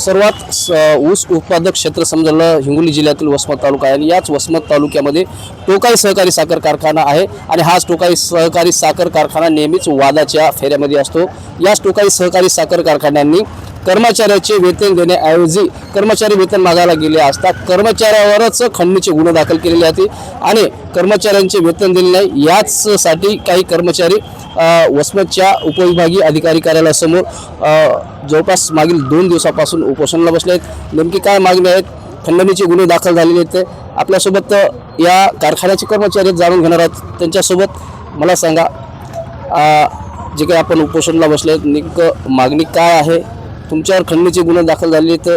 सर्वात स- ऊस उत्पादक क्षेत्र समजलं हिंगोली जिल्ह्यातील वसमत तालुका आहे. आणि याच वसमत तालुक्यामध्ये टोकाई सहकारी साखर कारखाना आहे. आणि हाच टोकाई सहकारी साखर कारखाना नेहमीच वादाच्या फेऱ्यामध्ये असतो. याच टोकाई सहकारी साखर कारखान्यांनी कर्मचाऱ्याचे वेतन देण्याऐवजी कर्मचारी वेतन मागायला गेले असता कर्मचाऱ्यावरच खंडणीचे गुन्हे दाखल केलेले होते. आणि कर्मचाऱ्यांचे वेतन दिले नाही. याचसाठी काही कर्मचारी वसमतच्या उपविभागीय अधिकारी कार्यालयासमोर जवळपास मागील दोन दिवसापासून उपोषणाला बसले आहेत. नेमकी काय मागणी आहेत? खंडणीचे गुन्हे दाखल झालेले आहेत आपल्यासोबत या कारखान्याचे कर्मचारी जाणून घेणार आहेत. त्यांच्यासोबत मला सांगा जे काही आपण उपोषणाला बसले आहेत नेमकं मागणी काय आहे? तुमच्यावर खंडणीचे गुन्हे दाखल झाले आहेत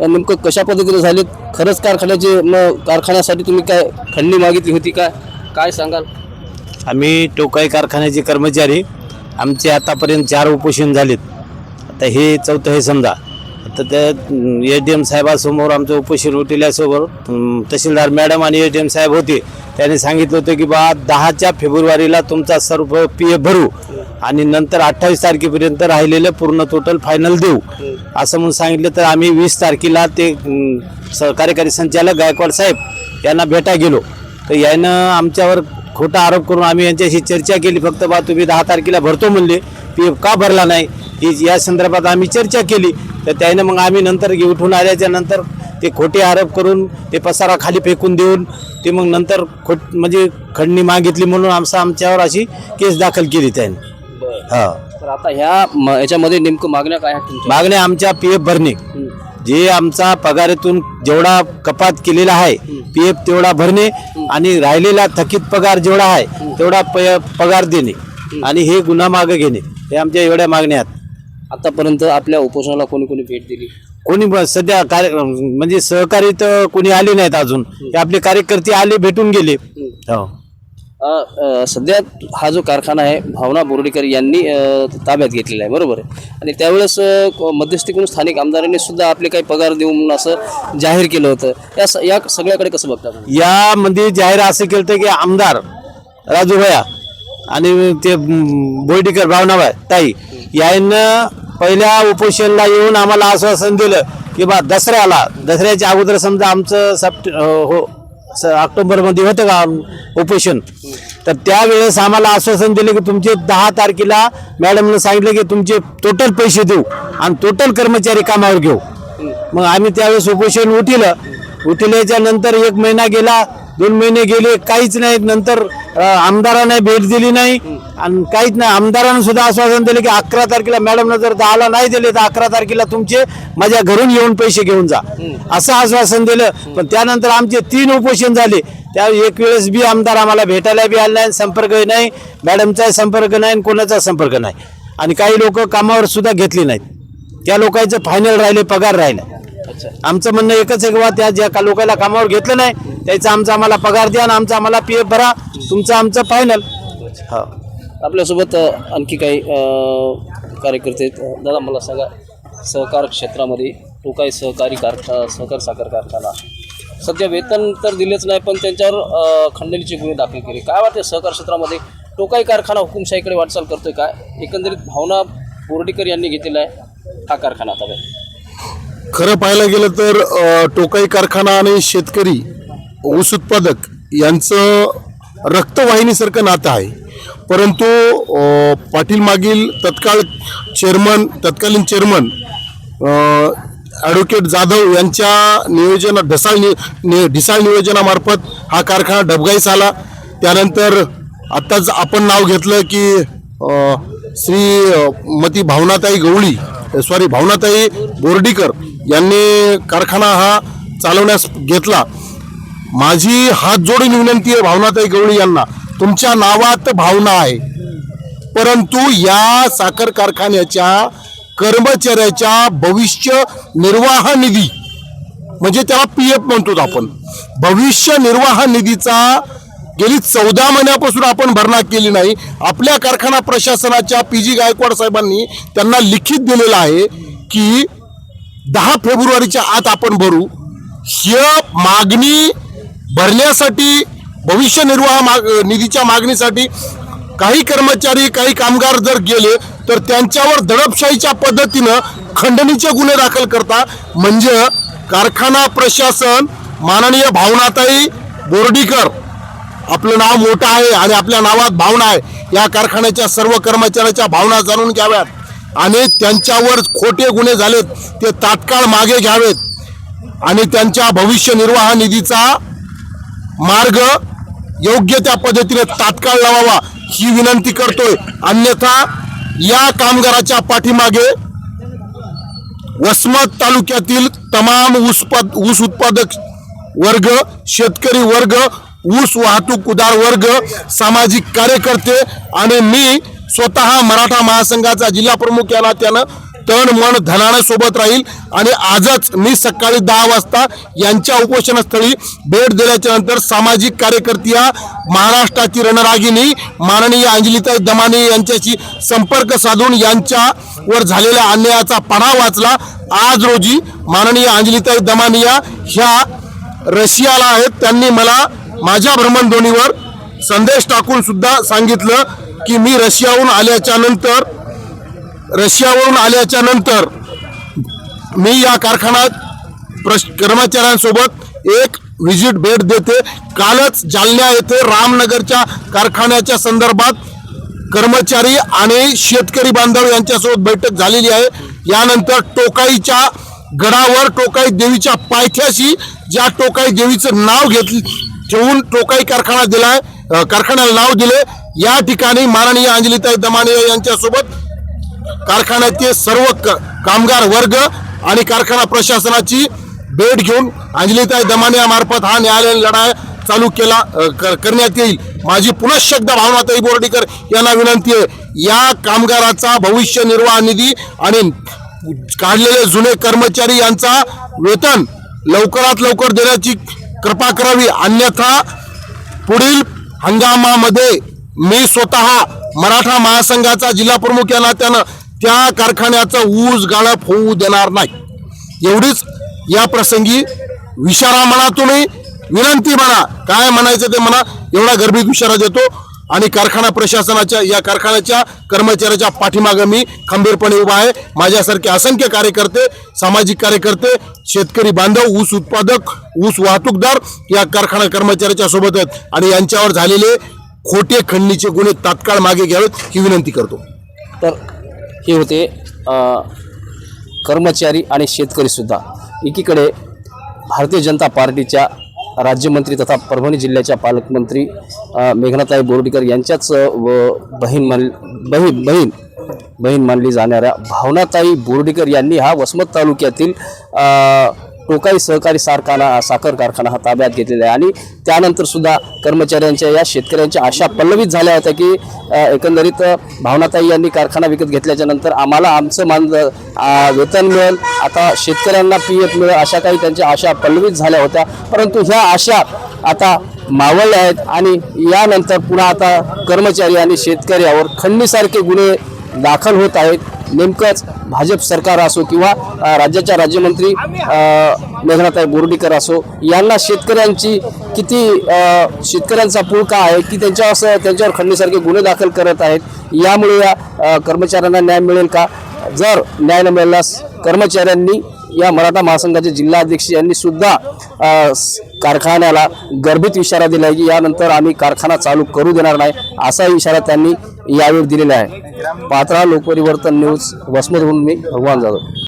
नेमकं कशा पद्धतीने झालेत? खरंच कारखान्याचे मग कारखान्यासाठी तुम्ही काय खंडणी मागितली होती काय काय सांगाल? आम्ही टोकाई कारखान्याचे कर्मचारी आमचे आतापर्यंत चार उपोषण झालेत. आता हे चौथं हे समजा. आता त्या एच डी एम साहेबासमोर आमचं उपोषण उठल्यासमोर तहसीलदार मॅडम आणि एच डी एम साहेब होते. त्यांनी सांगितलं होतं की बा दहाच्या फेब्रुवारीला तुमचा सर्व पी एफ भरू आणि नंतर अठ्ठावीस तारखेपर्यंत राहिलेलं पूर्ण टोटल फायनल देऊ. असं म्हणून सांगितलं तर आम्ही वीस तारखेला ते कार्यकारी संचालक गायकवाड साहेब यांना भेटा गेलो. तर यानं आमच्यावर खोटा आरोप करून आम्ही यांच्याशी चर्चा केली. फक्त बा तुम्ही दहा तारखेला भरतो म्हणले. पी एफ का भरला नाही? ही या संदर्भात आम्ही चर्चा केली. तर त्यानं मग आम्ही नंतर उठून आल्याच्यानंतर ते खोटे आरोप करून ते पसारा खाली फेकून देऊन ते मग नंतर खोट म्हणजे खंडणी मागितली म्हणून आमचं आमच्यावर अशी केस दाखल केली त्याने. हा. तर आता ह्या म- याच्यामध्ये नेमकं मागण्या काय आहेत तुमच्या? मागण्या आमच्या पी एफ भरणे. जे आमचा पगारातून जेवढा कपात केलेला आहे पी एफ तेवढा भरणे आणि राहिलेला थकीत पगार जेवढा आहे तेवढा प- पगार देणे आणि हे गुन्हा मागे घेणे. हे आमच्या एवढ्या मागण्या आहेत. आतापर्यंत आपल्या उपोषणाला कोणी कोणी भेट दिली? कोणी ब- सध्या कार्य म्हणजे सहकारी तर कोणी आले नाहीत अजून. हे आपले कार्यकर्ते आले भेटून गेले. हो. सध्या हा जो कारखाना आहे भावना बोर्डीकर यांनी ताब्यात घेतलेला आहे. बरोबर आहे? आणि त्यावेळेस मध्यस्थी करून स्थानिक आमदारांनी सुद्धा आपले काही पगार देऊन असं जाहीर केलं होतं. या स- या सगळ्याकडे कसं बघतात यामध्ये जाहीर असं केलं होतं की आमदार राजू भया आणि ते बोर्डीकर भावनाबाई ताई यांना पहिल्या उपोषणला येऊन आम्हाला आश्वासन दिलं की बा दसऱ्याला दसऱ्याच्या अगोदर समजा आमचं सप्ट हो ऑक्टोबरमध्ये होतं का ऑपरेशन तर त्यावेळेस आम्हाला आश्वासन दिलं की तुमचे दहा तारखेला मॅडमनं सांगितलं की तुमचे टोटल पैसे देऊ आणि टोटल कर्मचारी कामावर घेऊ. मग आम्ही त्यावेळेस उपोषण उठिलं. उठल्याच्या नंतर एक महिना गेला. दोन महिने गेले काहीच नाही. नंतर आमदाराने भेट दिली नाही. आणि काहीच नाही. आमदारानं सुद्धा आश्वासन दिलं की अकरा तारखेला मॅडमनं जर दहाला नाही दिले तर अकरा तारखेला तुमचे माझ्या घरून येऊन पैसे घेऊन जा. असं आश्वासन दिलं. पण त्यानंतर आमचे तीन उपोषण झाले. त्या एक वेळेस बी आमदार आम्हाला भेटायला बी आले नाही संपर्क नाही. मॅडमचा संपर्क नाही आणि कोणाचा संपर्क नाही. आणि काही लोक कामावर सुद्धा घेतली नाहीत. त्या लोकांचं फायनल राहिले पगार राहिला. आमचं म्हणणं एकच आहे की त्या ज्या का लोकांना कामावर घेतलं नाही त्याचा आमचा आम्हाला पगार द्या आणि आमचा आम्हाला पी एफ भरा. तुमचं आमचं फायनल हो. आपल्यासोबत आणखी काही कार्यकर्ते आहेत. दादा मला सांगा सहकार क्षेत्रामध्ये टोकाई सहकारी कारखा सहकार साखर कारखाना. सध्या वेतन तर दिलेच नाही पण त्यांच्यावर खंडणीचे गुन्हे दाखल केले. काय वाटते सहकार क्षेत्रामध्ये? टोकाई कारखाना हुकुमशाहीकडे वाटचाल करतोय काय एकंदरीत भावना बोर्डीकर यांनी घेतलेला आहे हा कारखाना आता. खरं पाहायला गेलं तर टोकाई कारखाना आणि शेतकरी ऊस उत्पादक यांचं रक्तवाहिनीसारखं नातं आहे. परंतु पाटीलमागील पाटील मागील तत्काळ चेअरमन तत्कालीन चेअरमन ॲडव्होकेट जाधव यांच्या नियोजना ढसाळ नि नि ढिसाळ नियोजनामार्फत हा कारखाना डबगाईस आला. त्यानंतर आत्ताच आपण नाव घेतलं की श्रीमती श्री मती भावनाताई गवळी सॉरी भावनाताई बोर्डीकर यांनी कारखाना हा चालवण्यास घेतला. माझी हात जोडून विनंती आहे भावनाताई गवळी यांना तुमच्या नावात भावना आहे. परंतु या साखर कारखान्याच्या कर्मचाऱ्याच्या भविष्य निर्वाह निधी म्हणजे त्याला पी एफ म्हणतो आपण भविष्य निर्वाह निधीचा गेली चौदा महिन्यापासून आपण भरणा केली नाही. आपल्या कारखाना प्रशासनाच्या पी जी गायकवाड साहेबांनी त्यांना लिखित दिलेलं आहे की दहा फेब्रुवारीच्या आत आपण भरू. ही मागणी भरण्यासाठी भविष्य निर्वाह माग निधीच्या मागणीसाठी काही कर्मचारी काही कामगार जर गेले तर त्यांच्यावर दडपशाहीच्या पद्धतीनं खंडणीचे गुन्हे दाखल करता. म्हणजे कारखाना प्रशासन माननीय भावनाताई बोर्डीकर आपलं नाव मोठं आहे आणि आपल्या नावात भावना आहे. या कारखान्याच्या सर्व कर्मचाऱ्याच्या भावना जाणून घ्याव्यात. आणि त्यांच्यावर खोटे गुन्हे झालेत ते तात्काळ मागे घ्यावेत. आणि त्यांच्या भविष्य निर्वाह निधीचा मार्ग योग्य त्या पद्धतीने तात्काळ लावावा ही विनंती करतोय. अन्यथा या कामगाराच्या पाठीमागे वसमत तालुक्यातील तमाम ऊस पद- ऊस उत्पादक वर्ग शेतकरी वर्ग ऊस वाहतूक उदार वर्ग सामाजिक कार्यकर्ते आणि मी स्वतः मराठा महासंघाचा जिल्हा प्रमुख याला त्यानं तण मन धनानं सोबत राहील. आणि आजच मी सकाळी दहा वाजता यांच्या उपोषणस्थळी भेट दिल्याच्या नंतर सामाजिक कार्यकर्त्या महाराष्ट्राची रणरागिनी माननीय अंजलिताई दमाने यांच्याशी संपर्क साधून यांच्यावर झालेल्या अन्यायाचा पणा वाचला. आज रोजी माननीय अंजलिताई दमानिया ह्या रशियाला आहेत. त्यांनी मला माझ्या भ्रमणध्वनीवर संदेश टाकून सुद्धा सांगितलं. की मी रशियाहून आल्याच्यानंतर रशियावरून आल्याच्यानंतर मी या कारखान्यात प्रश कर्मचाऱ्यांसोबत एक व्हिजिट भेट देते. कालच जालन्या येथे रामनगरच्या कारखान्याच्या संदर्भात कर्मचारी आणि शेतकरी बांधव यांच्यासोबत बैठक झालेली आहे. यानंतर टोकाईच्या गडावर टोकाई देवीच्या पायथ्याशी ज्या टोकाई देवीचं नाव घेतलं ठेवून टोकाई कारखाना दिलाय आहे कारखान्याला नाव दिले. या ठिकाणी माननीय अंजलिताई दमाने यांच्यासोबत कारखान्याचे सर्व क- कामगार वर्ग आणि कारखाना प्रशासनाची भेट घेऊन अंजलिताई दमानियामार्फत हा न्यायालयीन लढा चालू केला क- करण्यात येईल. माझी पुनश्च भावनाताई बोर्डीकर यांना विनंती आहे. या कामगाराचा भविष्य निर्वाह निधी आणि काढलेले जुने कर्मचारी यांचा वेतन लवकरात लवकर देण्याची कृपा करावी. अन्यथा पुढील हंगामामध्ये मी स्वतः मराठा महासंघाचा जिल्हा प्रमुख या नात्यानं त्या कारखान्याचं ऊस गाळप होऊ देणार नाही. एवढीच या प्रसंगी विचारा म्हणा तुम्ही विनंती म्हणा काय म्हणायचं ते म्हणा एवढा गर्भित विचारा देतो. आणि कारखाना प्रशासनाच्या या कारखान्याच्या कर्मचाऱ्याच्या पाठीमागं मी खंबीरपणे उभा आहे. माझ्यासारखे असंख्य कार्यकर्ते सामाजिक कार्यकर्ते शेतकरी बांधव ऊस उत्पादक ऊस वाहतूकदार या कारखाना कर्मचाऱ्याच्या सोबत आहेत. आणि यांच्यावर झालेले खोटे खंडणीचे गुन्हे तात्काळ मागे घ्यावेत ही विनंती करतो. तर हे होते अ, कर्मचारी आणि शेतकरीसुद्धा एकीकडे भारतीय जनता पार्टीच्या राज्यमंत्री तथा परभणी जिल्ह्याच्या पालकमंत्री अ, मेघनाताई बोर्डीकर यांच्याच अ, व बहीण मान बहीण बहीण बहीण मानली जाणाऱ्या भावनाताई बोर्डीकर यांनी हा वसमत तालुक्यातील अ, टोकाई सहकारी कारखाना साखर कारखाना हा ताब्यात घेतलेला आहे. आणि त्यानंतर सुद्धा कर्मचाऱ्यांच्या या शेतकऱ्यांच्या आशा पल्लवित झाल्या होत्या की एकंदरीत भावनाताई यांनी कारखाना विकत घेतल्याच्या नंतर आम्हाला आमचं मान वेतन मिळेल. आता शेतकऱ्यांना पी एफ मिळेल अशा काही त्यांच्या आशा पल्लवित झाल्या होत्या. परंतु ह्या आशा आता मावळल्या आहेत आणि यानंतर पुन्हा आता कर्मचारी आणि शेतकऱ्यावर खंडणीसारखे गुन्हे दाखल होत आहेत. नेमकंच भाजप सरकार असो किंवा राज्याच्या राज्यमंत्री अ, मेघनाताई बोर्डीकर असो यांना शेतकऱ्यांची किती शेतकऱ्यांचा शेतकऱ्यांचा पुळका आहे की त्यांच्या असं त्यांच्यावर खंडणीसारखे गुन्हे दाखल करत आहेत यामुळे या कर्मचाऱ्यांना न्याय मिळेल का? जर न्याय न मिळाल्यास कर्मचाऱ्यांनी या मराठा महासंघाचे जिल्हाध्यक्ष यांनी सुद्धा कारखान्याला गर्भित इशारा दिला आहे की यानंतर आम्ही कारखाना चालू करू देणार नाही असा इशारा त्यांनी यावेळी दिलेला आहे. पात्रा लोकपरिवर्तन न्यूज वसमतहून मी भगवान जाधव.